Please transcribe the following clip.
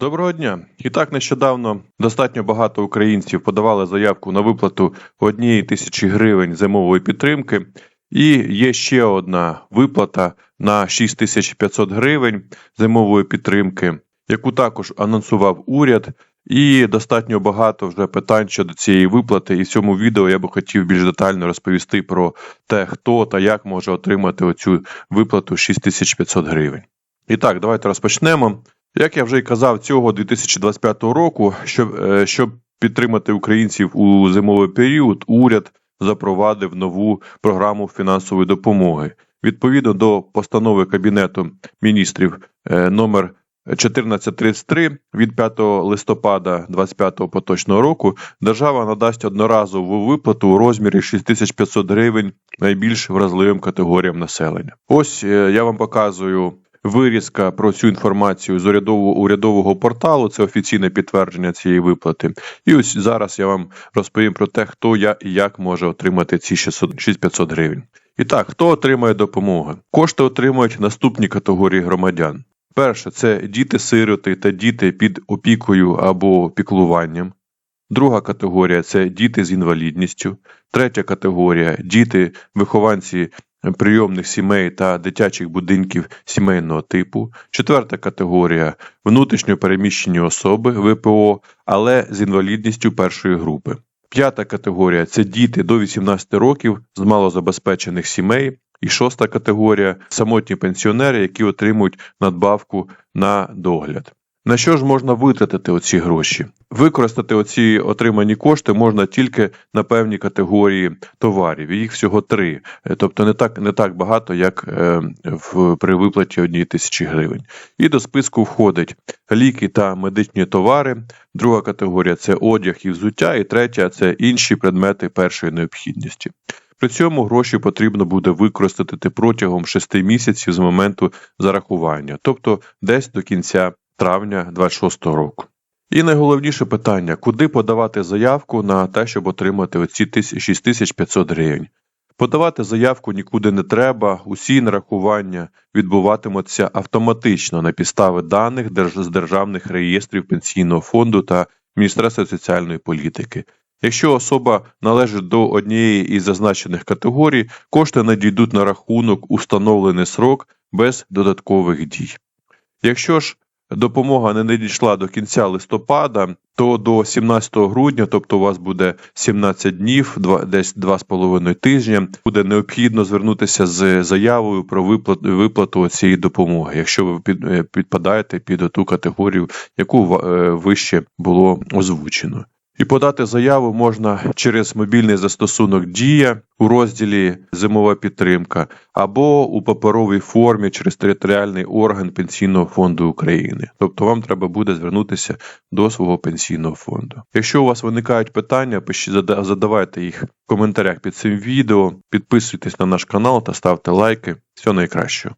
Доброго дня. І так нещодавно достатньо багато українців подавали заявку на виплату однієї тисячі гривень зимової підтримки. І є ще одна виплата на 6500 гривень зимової підтримки, яку також анонсував уряд. І достатньо багато вже питань щодо цієї виплати. І в цьому відео я би хотів більш детально розповісти про те, хто та як може отримати оцю виплату 6500 гривень. І так, давайте розпочнемо. Як я вже й казав, цього 2025 року, щоб, е, щоб підтримати українців у зимовий період, уряд запровадив нову програму фінансової допомоги. Відповідно до постанови Кабінету міністрів е, номер 1433 від 5 листопада 25 поточного року держава надасть одноразову виплату у розмірі 6500 гривень найбільш вразливим категоріям населення. Ось е, я вам показую вирізка про цю інформацію з урядового урядового порталу. Це офіційне підтвердження цієї виплати. І ось зараз я вам розповім про те, хто я і як може отримати ці 600 6500 гривень. І так, хто отримає допомогу? Кошти отримують наступні категорії громадян. Перше це діти-сироти та діти під опікою або піклуванням. Друга категорія це діти з інвалідністю. Третя категорія діти, вихованці прийомних сімей та дитячих будинків сімейного типу. Четверта категорія внутрішньо переміщені особи ВПО, але з інвалідністю першої групи. П'ята категорія це діти до 18 років з малозабезпечених сімей. І шоста категорія самотні пенсіонери, які отримують надбавку на догляд. На що ж можна витратити оці гроші? Використати оці отримані кошти можна тільки на певні категорії товарів. Їх всього три, Е, тобто не так не так багато, як е, в при виплаті однієї тисячі гривень. І до списку входить ліки та медичні товари. Друга категорія це одяг і взуття, і третя це інші предмети першої необхідності. При цьому гроші потрібно буде використати протягом 6 місяців з моменту зарахування, тобто десь до кінця травня 26 року. І найголовніше питання: куди подавати заявку на те, щоб отримати оці 6500 гривень? Подавати заявку нікуди не треба, усі нарахування відбуватимуться автоматично на підстави даних з державних реєстрів пенсійного фонду та Міністерства соціальної політики. Якщо особа належить до однієї із зазначених категорій, кошти надійдуть на рахунок у встановлений срок без додаткових дій. Якщо ж допомога не надійшла до кінця листопада, то до 17 грудня, тобто у вас буде 17 днів, десь 2,5 тижня, буде необхідно звернутися з заявою про виплату, виплату цієї допомоги, якщо ви е, підпадаєте під ту категорію, яку е, вище було озвучено. І подати заяву можна через мобільний застосунок Дія у розділі Зимова підтримка або у паперовій формі через територіальний орган Пенсійного фонду України. Тобто вам треба буде звернутися до свого пенсійного фонду. Якщо у вас виникають питання, задавайте їх в коментарях під цим відео, підписуйтесь на наш канал та ставте лайки. Всього найкращого.